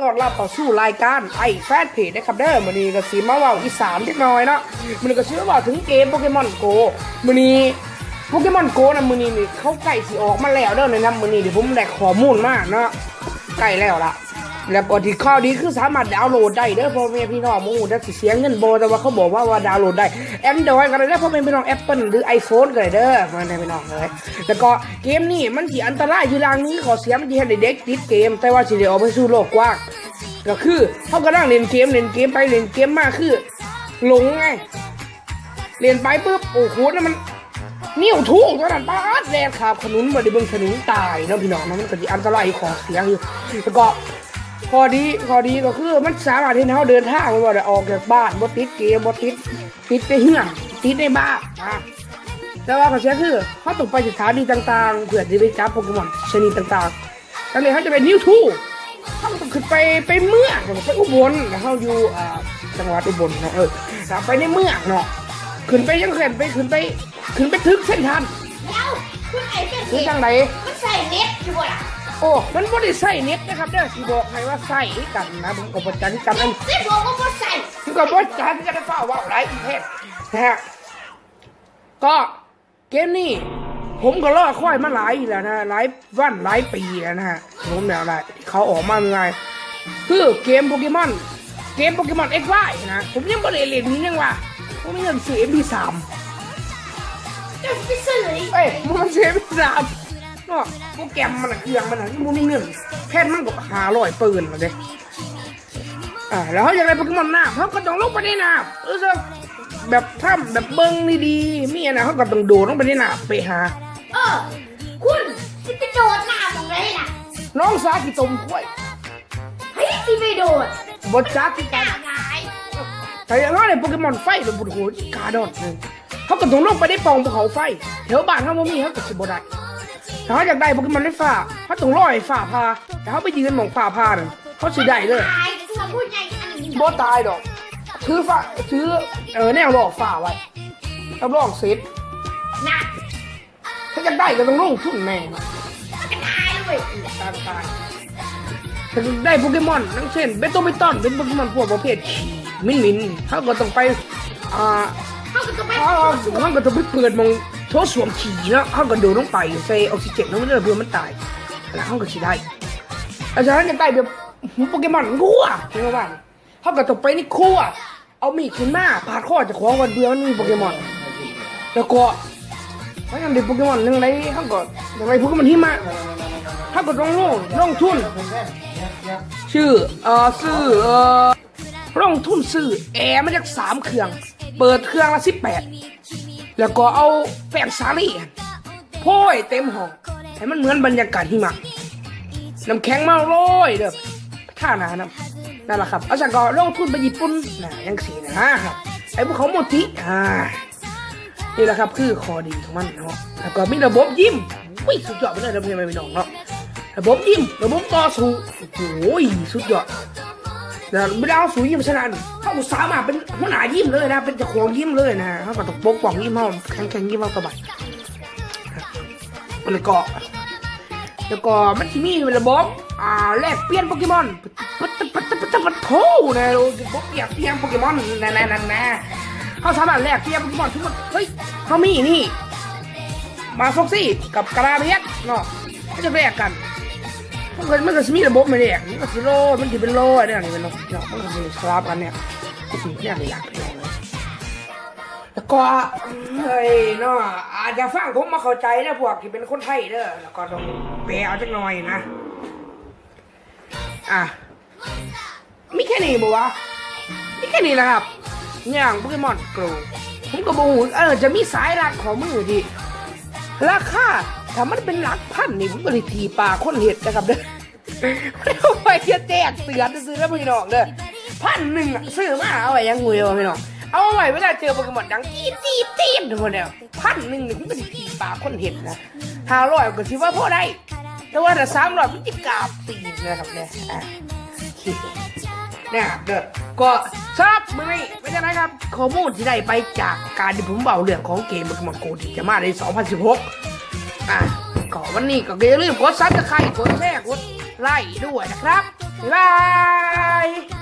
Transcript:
ต้อนรับเข้าสู่รายการไอ้แฟนเพจนะครับเด้อมื้อนี้ก็สิมาเว้าอีสานเล็กน้อยเนาะมื้อนี้ก็สิมาเว้าถึงเกมโปเกมอนโกมื้อนี้โปเกมอนโกนะมื้อนี้นี่เขาใกล้สิออกมาแล้วเด้อในนํมื้อนี้เดี๋ยวผมได้ข้อมูลมาเนาะใกล้แล้วล่ะ แล้วก็ที่ข้อดีคือสามารถดาวน์โหลดได้เด้อพ่อแม่พี่น้องมู่ได้สิเสียเงินโบแต่ว่าเขาบอกว่าว่าดาวน์โหลดได้ Android ก็ได้เด้อพ่อแม่พี่น้อง Apple หรือ iPhone ก็ได้เด้อพ่อแม่พี่น้องเลยแล้วก็เกมนี้มันสิอันตรายอยู่อย่างนี้ขอเสียมันสิให้เด็กติดเกม แต่ว่าสิได้ออกไปสู่โลกกว้างก็คือเขาก็นั่งเล่นเกมเล่นเกมไปเล่นเกมมากคือหลงไงเล่นไปปุ๊บโอ้โหนั่นมันนิ้วทุ่งเท่านั้นป้าดแลนขาบขนุนมาด้เบิ่งขนุนตายเนาะพี่น้องมันก็อันตรายขอเสียงอยู่แล้วก็ ข้อดีข้อดีก็คือมันสามารถที่เราเดินทางไปว่าได้ออกจากบ้านบ่ติดเกมบ่ติดติดในเฮือนติดในบ้านอะแต่ว่าข้อเสียคือเขาต้องไปสถานีต่างๆ เพื่อที่ไปจับโปเกมอนชนิดต่างๆตั้งแต่เขาจะเป็นนิวทูเขาต้องขึ้นไปไปเมืองไปอุบลแล้วเขาอยู่อ่าจังหวัดอุบลเนาะเออถ้าไปในเมืองเนาะขึ้นไปยังขึ้นไปขึ้นไปขึ้นไปถึงเส้นทันเดี๋ยวคุณไอ้เป็นหรือเด็กจังไหนมันใส่เน็ตอยู่บ่ล่ะ โอ้ มันบ่ได้ใส่เน็ตนะครับเด้อสิบอกให้ว่าใส่กันนะผมก็บ่จันกันอันสิบอกว่าบ่ใส่คือก็บ่จันกันเฝ้าว่าหลายประเทศนะฮะก็เกมนี้ผมก็รอคอยมาหลายแล้วนะหลายวันหลายปีแล้วนะฮะผมเนี่ยอะไรที่เขาออกมาเป็นไงคือเกมโปเกมอนเกมโปเกมอนเอ็กซ์ไนะ ผมยังบ่ได้เล่นนี่ยังว่าผมมีเงินซื้อ MP3 เดี๋ยวไปซื้อเลยเอ้ยมันซื้อ MP3 เนาะโปรแกรมมันอะเครื่องมันอะมันมีเงินแพนมันก็หาร้อยปืนมาเด้อ่าแล้วเขาอยากได้โปเกมอนน้ำเขาก็ต้องลงไปในน้ำเออจะแบบถ้าแบบเบิ้งดีๆมีอันนะเขาก็ต้องโดดลงไปในน้ำไปหา เออ คุณสิไปโดดน้ำตรงไหนล่ะ น้องสากี่ตมกล้วยเฮ้ยสิไปโดดบดจ้ากี่หกัน้านหงายแต่อยังน้อยในโปเกมอนไฟเป็นบุตรโหดกาดอดเลยเขาก็ต้องลงไปได้ปองภูเขาไฟแถวบ้านเขาบ่มีเขาก็สิบ่ได้ ถ้าเขาอยากได้โปเกมอนไฟฟ้าเขาต้องรอให้ฟ้าพาแต่เขาไปยืนหมองฟ้าพานั่นเขาสิได้เลยตายแต่ถ้าพูดใหญ่อันนี้บ่ตายดอกถือฟ้าถือเออแนวหลอกฟ้าไว้รับรองเสร็จหนักถ้าจะได้ก็ต้องลงทุนแน่ก็ตายเลยตายตายถ้าได้โปเกมอนนั่งเช่นเบโตเบตอนเป็นโปเกมอนพวกประเภทขี่มินมินเขาก็ต้องไปอ่าเขาก็ต้องไปเขาเขาก็ต้องไปเปิดมอง โทษสวมขี่เนาะเขาก็โดดลงไปใส่ออกซิเจนแล้วมันจะเพื่อมันตายแล้วเขาก็สิได้อาจารย์จะได้แบบโปเกมอนคั่วใช่ไหมบ้างเขาก็ต้องไปนี่คั่วเอามีดขึ้นมาปาดคอจะของวันเบื่อมันมีโปเกมอนแล้วก็เพราะงั้นเด็กโปเกมอนหนึ่งไรเขาก็อย่างไรโปเกมอนที่มาเขาก็ต้องลงลงทุน ชื่อเอ่อซื้อเอ่อลงทุนซื้อแอร์มาจากสามเครื่อง เปิดเครื่องละสิบแปดแล้วก็เอาแป้งสาลี่โพ่ยเต็มห้องให้มันเหมือนบรรยากาศหิมะน้ำแข็งมาโรยเด้อท่านานะนั่นแหละครับอาจากก็ลงทุนไปญี่ปุ่นนะยังสีนะครับไอ้พวกเขาโมติอ่านี่แหละครับคือคอดีของมันเนาะแล้วก็มีระบบยิ้มวิ่งสุดยอดไปเลยนะเพื่อนไม่พี่น้องเนาะระบบยิ้มระบบต่อสู้โอ้โหสุดยอดแล้วเวลาเราสู้ยิ้มชนะนี่เขาสามารถเป็น หัวหน้ายิ้มเลยนะ เป็นเจ้าของยิ้มเลยนะเขาก็ต้องปกป้องยิ้มเขาแข็งแข็งยิ้มเขาสบายแล้วก็แล้วก็มันที่มีระบบอ่าแลกเปลี่ยนโปเกมอนปัตตะปัตตะปัตตะปัตโถนะโอ้ยพวกเปลี่ยนเปลี่ยนโปเกมอนนั่นนั่นนั่นะเขาสามารถแลกเทียบโปเกมอนทุกคนเฮ้ยเขามีนี่ มาฟ็อกซี่กับกราเบียสเนาะเขาจะแลกกันมันก็มันก็จะมีระบบมาแลกมันก็สิโลมันจะเป็นโลอันนี้นี่เป็นเนาะเนาะมันก็จะสลับกันเนี่ย สิเนี่ยไม่อยากไปลองแล้วก็เฮ้ยเนาะอาจจะฟังผมมาเข้าใจนะพวกที่เป็นคนไทยเด้อแล้วก็ต้องแปลเอาจักหน่อยนะ อะมีแค่นี้บ่วะนี่แค่นี้แหละครับอย่างโปเกมอนโกลผมก็บอกเออจะมีสายรักของมือที่ราคาถ้ามันเป็นหลักพันนี่ผมก็เลยทีปลาคนเห็ดนะครับเด้อไม่เอาไปจะแจกเตือนซื้อแล้วพี่น้องเด้อ พันหนึ่งอะซื้อมาเอาไว้ยังงุยวะพี่น้องเอาไว้เวลาเจอโปเกมอนดังตีตีตีทุกคนเนี่ยพันหนึ่งนี่ผมก็เลยทีปลาคนเห็ดนะห้าร้อยก็ถือว่าพอได้แต่ว่าถ้าสามร้อยมันจะกราบตีนนะครับเนี่ยอะเนี่ยเด้อก็ทราบมือนี้ไม่ใช่นะครับข้อมูลที่ได้ไปจากการที่ผมเบาเรื่องของเกมมันมาโกที่จะมาใน 2016 อะก็วันนี้ก็อย่าลืมกดซับสไครต์กดแชร์กดไลค์ด้วยนะครับบ๊ายบาย